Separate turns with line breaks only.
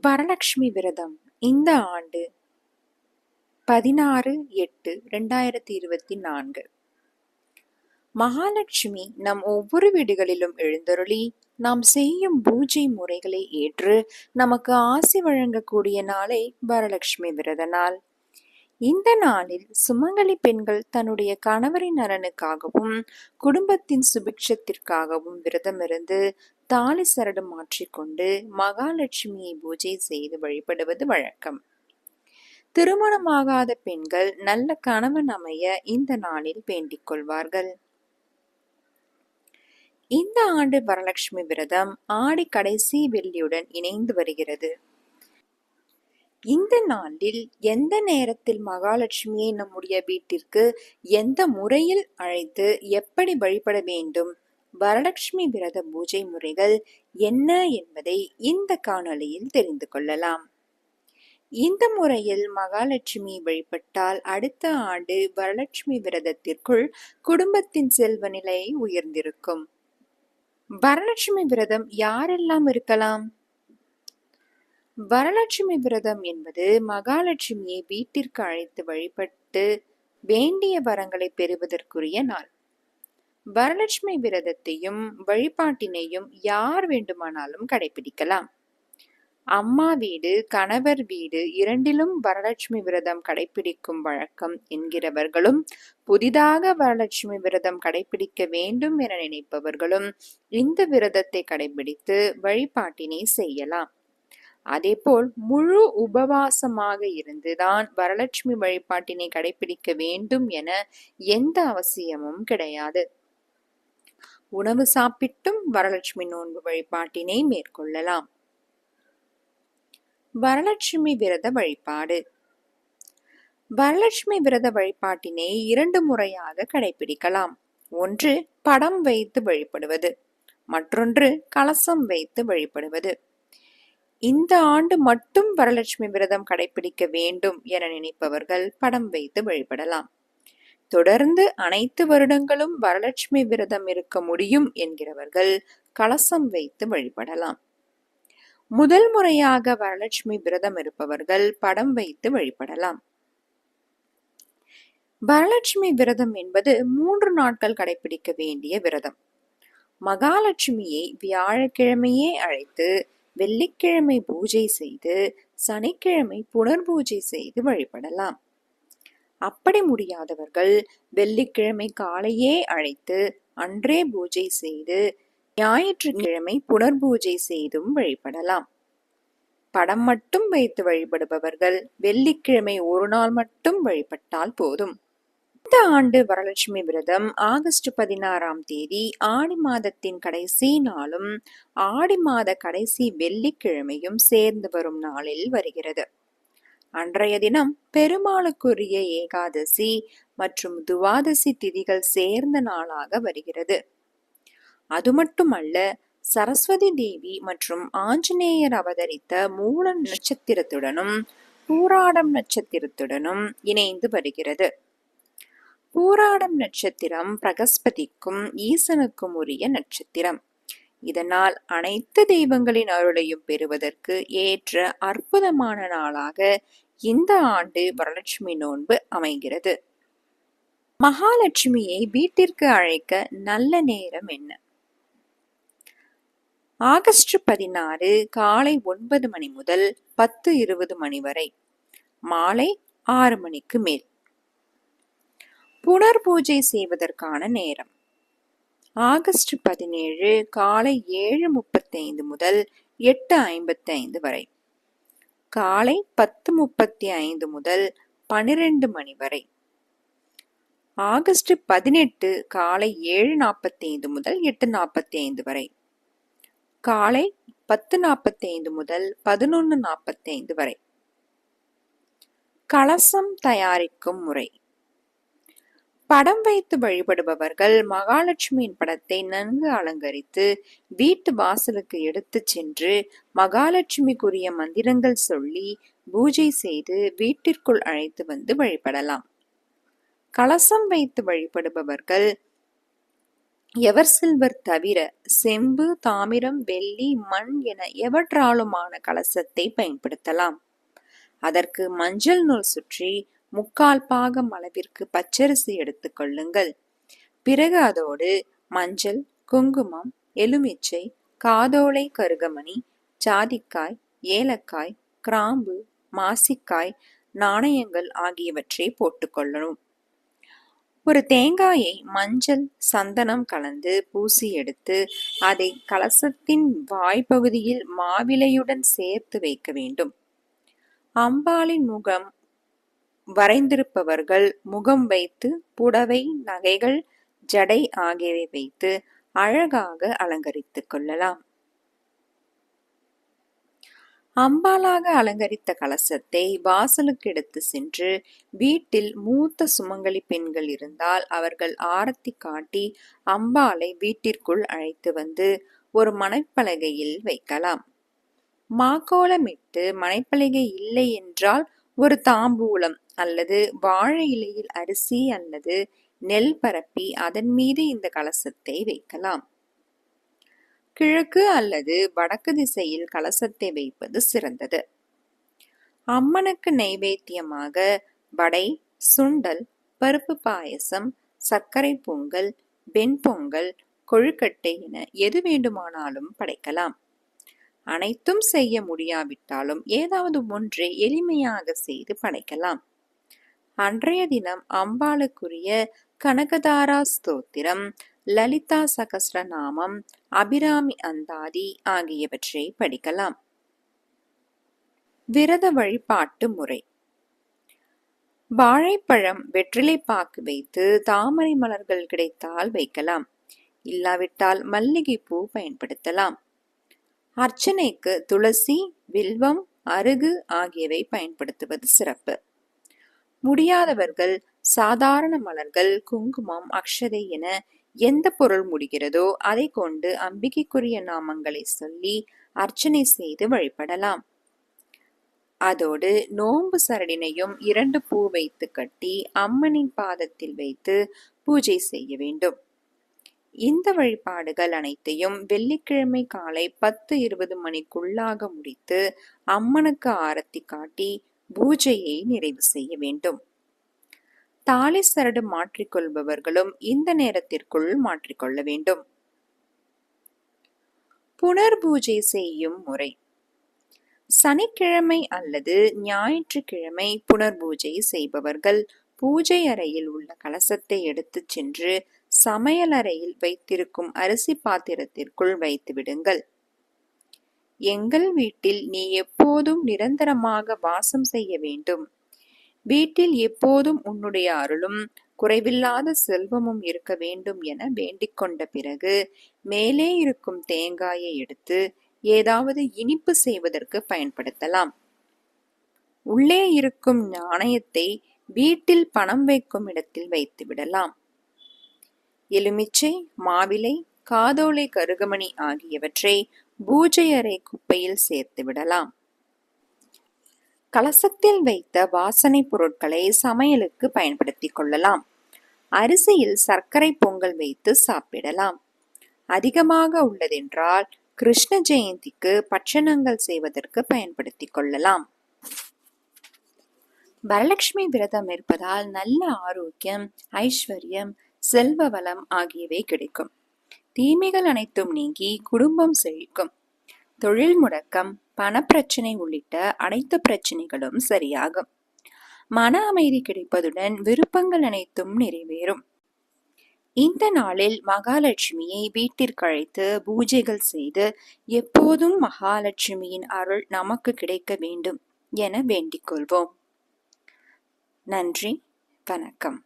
வரலட்சுமி விரதம் இந்த ஆண்டு பதினாறு எட்டு ரெண்டாயிரத்தி இருபத்தி நான்கு. மகாலட்சுமி நம் ஒவ்வொரு வீடுகளிலும் எழுந்தருளி நாம் செய்யும் பூஜை முறைகளை ஏற்று நமக்கு ஆசி வழங்கக்கூடிய நாளே வரலட்சுமி விரத நாள். இந்த நாளில் சுமங்கலி பெண்கள் தன்னுடைய கணவரின் நலனுக்காகவும் குடும்பத்தின் சுபிக்ஷத்திற்காகவும் விரதமிருந்து தாலி சரடு மாற்றிக்கொண்டு மகாலட்சுமியை பூஜை செய்து வழிபடுவது வழக்கம். திருமணமாகாத பெண்கள் நல்ல கணவன் அமைய இந்த நாளில் வேண்டிக் கொள்வார்கள். இந்த ஆண்டு வரலட்சுமி விரதம் ஆடி கடைசி வெள்ளியுடன் இணைந்து வருகிறது. இந்த நாளில் எந்த நேரத்தில் மகாலட்சுமியை நம்முடைய வீட்டிற்கு எந்த முறையில் அழைத்து எப்படி வழிபட வேண்டும்? வரலட்சுமி விரத பூஜை முறைகள் என்ன என்பதை இந்த காணொளியில் தெரிந்து கொள்ளலாம். இந்த முறையில் மகாலட்சுமி வழிபட்டால் அடுத்த ஆண்டு வரலட்சுமி விரதத்திற்குள் குடும்பத்தின் செல்வ நிலை உயர்ந்திருக்கும். வரலட்சுமி விரதம் யாரெல்லாம் இருக்கலாம்? வரலட்சுமி விரதம் என்பது மகாலட்சுமியை வீட்டிற்கு அழைத்து வழிபட்டு வேண்டிய வரங்களை பெறுவதற்குரிய நாள். வரலட்சுமி விரதத்தையும் வழிபாட்டினையும் யார் வேண்டுமானாலும் கடைபிடிக்கலாம். அம்மா வீடு கணவர் வீடு இரண்டிலும் வரலட்சுமி விரதம் கடைபிடிக்கும் வழக்கம் என்கிறவர்களும் புதிதாக வரலட்சுமி விரதம் கடைபிடிக்க வேண்டும் என நினைப்பவர்களும் இந்த விரதத்தை கடைபிடித்து வழிபாட்டினை செய்யலாம். அதேபோல் முழு உபவாசமாக இருந்துதான் வரலட்சுமி வழிபாட்டினை கடைபிடிக்க வேண்டும் என எந்த அவசியமும் கிடையாது. உணவு சாப்பிட்டும் வரலட்சுமி நோன்பு வழிபாட்டினை மேற்கொள்ளலாம். வரலட்சுமி விரத வழிபாடு. வரலட்சுமி விரத வழிபாட்டினை இரண்டு முறையாக கடைபிடிக்கலாம். ஒன்று படம் வைத்து வழிபடுவது மற்றொன்று கலசம் வைத்து வழிபடுவது. இந்த ஆண்டு மட்டும் வரலட்சுமி விரதம் கடைபிடிக்க வேண்டும் என நினைப்பவர்கள் படம் வைத்து வழிபடலாம். தொடர்ந்து அனைத்து வருடங்களும் வரலட்சுமி விரதம் இருக்க முடியும் என்கிறவர்கள் கலசம் வைத்து வழிபடலாம். முதல் முறையாக வரலட்சுமி விரதம் இருப்பவர்கள் படம் வைத்து வழிபடலாம். வரலட்சுமி விரதம் என்பது மூன்று நாட்கள் கடைபிடிக்க வேண்டிய விரதம். மகாலட்சுமியை வியாழக்கிழமையே அழைத்து வெள்ளிக்கிழமை பூஜை செய்து சனிக்கிழமை புனர்பூஜை செய்து வழிபடலாம். அப்படி முடியாதவர்கள் வெள்ளிக்கிழமை காலையே அழைத்து அன்றே பூஜை செய்து ஞாயிற்றுக்கிழமை புனர்பூஜை செய்தும் வழிபடலாம். படம் மட்டும் வைத்து வழிபடுபவர்கள் வெள்ளிக்கிழமை ஒரு நாள் மட்டும் வழிபட்டால் போதும். இந்த ஆண்டு வரலட்சுமி விரதம் ஆகஸ்ட் பதினாறாம் தேதி ஆடி மாதத்தின் கடைசி நாளும் ஆடி மாத கடைசி வெள்ளிக்கிழமையும் சேர்ந்து வரும் நாளில் வருகிறது. அன்றைய தினம் பெருமாளுக்குரிய ஏகாதசி மற்றும் துவாதசி திதிகள் சேர்ந்த நாளாக வருகிறது. அது மட்டுமல்ல சரஸ்வதி தேவி மற்றும் ஆஞ்சநேயர் அவதரித்த மூல நட்சத்திரத்துடனும் பூராடம் நட்சத்திரத்துடனும் இணைந்து வருகிறது. பூராடம் நட்சத்திரம் பிரகஸ்பதிக்கும் ஈசனுக்கும் உரிய நட்சத்திரம். இதனால் அனைத்து தெய்வங்களின் அருளையும் பெறுவதற்கு ஏற்ற அற்புதமான நாளாக இந்த ஆண்டு வரலட்சுமி நோன்பு அமைகிறது. மகாலட்சுமியை வீட்டிற்கு அழைக்க நல்ல நேரம் என்ன? ஆகஸ்ட் பதினாறு காலை ஒன்பது மணி முதல் பத்து இருபது மணி வரை. மாலை ஆறு மணிக்கு மேல். புனர் பூஜை செய்வதற்கான நேரம். ஆகஸ்ட் பதினேழு காலை ஏழு முப்பத்தைந்து முதல் எட்டு ஐம்பத்தி ஐந்து வரை. காலை பத்து முப்பத்தி ஐந்து முதல் பனிரெண்டு மணி வரை. ஆகஸ்ட் பதினெட்டு காலை ஏழு நாற்பத்தைந்து முதல் எட்டு நாற்பத்தி ஐந்து வரை. காலை பத்து நாற்பத்தைந்து முதல் பதினொன்று நாற்பத்தி ஐந்து வரை. கலசம் தயாரிக்கும் முறை. படம் வைத்து வழிபடுபவர்கள் மகாலட்சுமியின் படத்தை நன்கு அலங்கரித்து வீட்டு வாசலுக்கு எடுத்து சென்று மகாலட்சுமிக்குரிய மந்திரங்கள் சொல்லி பூஜை செய்து வீட்டிற்குள் அழைத்து வந்து வழிபடலாம். கலசம் வைத்து வழிபடுபவர்கள் எவர் சில்வர் தவிர செம்பு தாமிரம் வெள்ளி மண் என எவற்றாலுமான கலசத்தை பயன்படுத்தலாம். அதற்கு மஞ்சள் நூல் சுற்றி முக்கால் பாகம் அளவிற்கு பச்சரிசி எடுத்துக்கொள்ளுங்கள் பிறகு அதோடு மஞ்சள் குங்குமம் எலுமிச்சை காதோலை கருகமணி ஜாதிக்காய் ஏலக்காய் கிராம்பு மாசிக்காய் நாணயங்கள் ஆகியவற்றை போட்டுக்கொள்ளணும் ஒரு தேங்காயை மஞ்சள் சந்தனம் கலந்து பூசி எடுத்து அதை கலசத்தின் வாய்ப்பகுதியில் மாவிலையுடன் சேர்த்து வைக்க வேண்டும். அம்பாளின் முகம் வரைந்திருப்பவர்கள் முகம் வைத்து புடவை நகைகள் ஜடை ஆகியவை வைத்து அழகாக அலங்கரித்துக் கொள்ளலாம். அம்பாலாக அலங்கரித்த கலசத்தை வாசலுக்கு எடுத்து சென்று வீட்டில் மூத்த சுமங்கலி பெண்கள் இருந்தால் அவர்கள் ஆரத்தி காட்டி அம்பாலை வீட்டிற்குள் அழைத்து வந்து ஒரு மனைப்பலகையில் வைக்கலாம். மாக்கோலமிட்டு மனைப்பலகை இல்லை என்றால் ஒரு தாம்பூலம் அல்லது வாழை இலையில் அரிசி அல்லது நெல் பரப்பி அதன் மீது இந்த கலசத்தை வைக்கலாம். கிழக்கு அல்லது வடக்கு திசையில் கலசத்தை வைப்பது சிறந்தது. அம்மனுக்கு நைவேத்தியமாக வடை சுண்டல் பருப்பு பாயசம் சர்க்கரை பொங்கல் வெண்பொங்கல் கொழுக்கட்டை என எது வேண்டுமானாலும் படைக்கலாம். அனைத்தும் செய்ய முடியாவிட்டாலும் ஏதாவது ஒன்றை எளிமையாக செய்து படைக்கலாம். அன்றைய தினம் அம்பாளுக்குரிய கனகதாரா ஸ்தோத்திரம் லலிதா சகசிரநாமம் அபிராமி அந்தாதி ஆகியவற்றை படிக்கலாம். விரத வழிபாட்டு முறை. வாழைப்பழம் வெற்றிலை பாக்கு வைத்து தாமரை மலர்கள் கிடைத்தால் வைக்கலாம். இல்லாவிட்டால் மல்லிகை பூ பயன்படுத்தலாம். அர்ச்சனைக்கு துளசி வில்வம் அருகு ஆகியவை பயன்படுத்துவது சிறப்பு. முடியாதவர்கள் சாதாரண மலர்கள் குங்குமம் அக்ஷதை என எந்த பொருள் முடிகிறதோ அதை கொண்டு அம்பிகைக்குரிய நாமங்களை சொல்லி அர்ச்சனை செய்து வழிபடலாம். அதோடு நோன்பு சரடினையும் இரண்டு பூ வைத்து கட்டி அம்மனின் பாதத்தில் வைத்து பூஜை செய்ய வேண்டும். இந்த வழிபாடுகள் அனைத்தையும் வெள்ளிக்கிழமை காலை பத்து இருபது மணிக்குள்ளாக முடித்து அம்மனுக்கு ஆரத்தி காட்டி பூஜையை நிறைவு செய்ய வேண்டும். தாலி சரடு மாற்றிக்கொள்பவர்களும் இந்த நேரத்திற்குள் மாற்றிக்கொள்ள வேண்டும். புனர் பூஜை செய்யும் முறை. சனிக்கிழமை அல்லது ஞாயிற்றுக்கிழமை புனர் பூஜை செய்பவர்கள் பூஜை அறையில் உள்ள கலசத்தை எடுத்துச் சென்று சமையல் அறையில் வைத்திருக்கும் அரிசி பாத்திரத்திற்குள் வைத்து விடுங்கள் எங்கள் வீட்டில் நீ எப்போதும் நிரந்தரமாக வாசம் செய்ய வேண்டும். வீட்டில் எப்போதும் உன்னுடைய அருளும் குறைவில்லாத செல்வமும் இருக்க வேண்டும் என வேண்டிக் கொண்ட பிறகு மேலே இருக்கும் தேங்காயை எடுத்து ஏதாவது இனிப்பு செய்வதற்கு பயன்படுத்தலாம். உள்ளே இருக்கும் நாணயத்தை வீட்டில் பணம் வைக்கும் இடத்தில் வைத்து விடலாம். எலுமிச்சை மாவிலை காதோலை கருகமணி ஆகியவற்றை பூஜை அறை குப்பையில் சேர்த்து விடலாம். கலசத்தில் வைத்த வாசனை பொருட்களை சமையலுக்கு பயன்படுத்திக் கொள்ளலாம். அரிசியில் சர்க்கரை பொங்கல் வைத்து சாப்பிடலாம். அதிகமாக உள்ளதென்றால் கிருஷ்ண ஜெயந்திக்கு பட்சணங்கள் செய்வதற்கு பயன்படுத்திக் கொள்ளலாம். வரலட்சுமி விரதம் இருப்பதால் நல்ல ஆரோக்கியம் ஐஸ்வர்யம் செல்வ வளம் ஆகியவை கிடைக்கும். தீமைகள் அனைத்தும் நீங்கி குடும்பம் செழிக்கும். தொழில் முடக்கம் பணப்பிரச்சனை உள்ளிட்ட அனைத்து பிரச்சனைகளும் சரியாகும். மன அமைதி கிடைப்பதுடன் விருப்பங்கள் அனைத்தும் நிறைவேறும். இந்த நாளில் மகாலட்சுமியை வீட்டிற்கு அழைத்து பூஜைகள் செய்து எப்போதும் மகாலட்சுமியின் அருள் நமக்கு கிடைக்க வேண்டும் என வேண்டிக் கொள்வோம். நன்றி வணக்கம்.